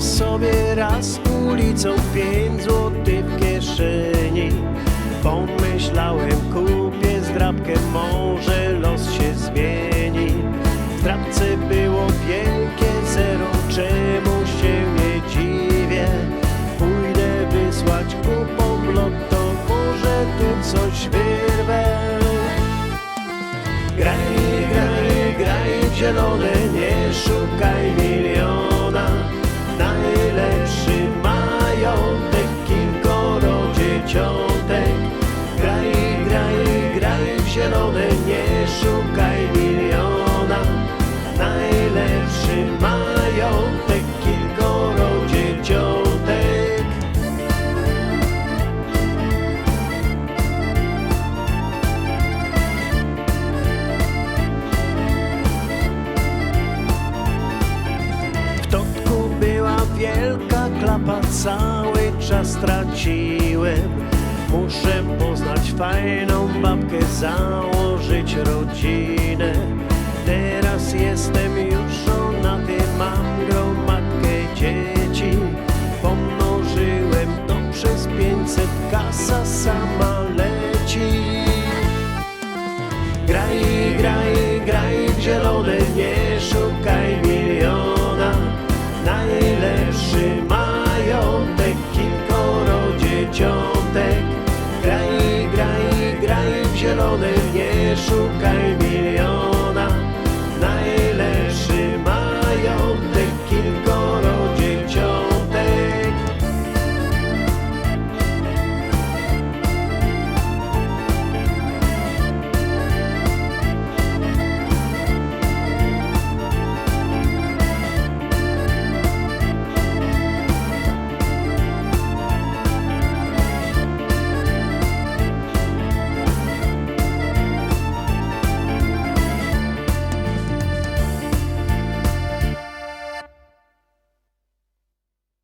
Sobie raz ulicą, pięć złotych w kieszeni. Pomyślałem, kupię zdrabkę, może los się zmieni. W drabce było wielkie zero, czemu się nie dziwię? Pójdę wysłać kupon lotto, może tu coś wyrwę. Graj, graj, graj w zielone, nie szukaj miliona. Wielka klapa, cały czas traciłem. Muszę poznać fajną babkę, założyć rodzinę. Teraz jestem już żonaty, mam gromadkę dzieci. Pomnożyłem to przez 500, kasa sama leci. Graj, zielonym nie szukaj miliona. Na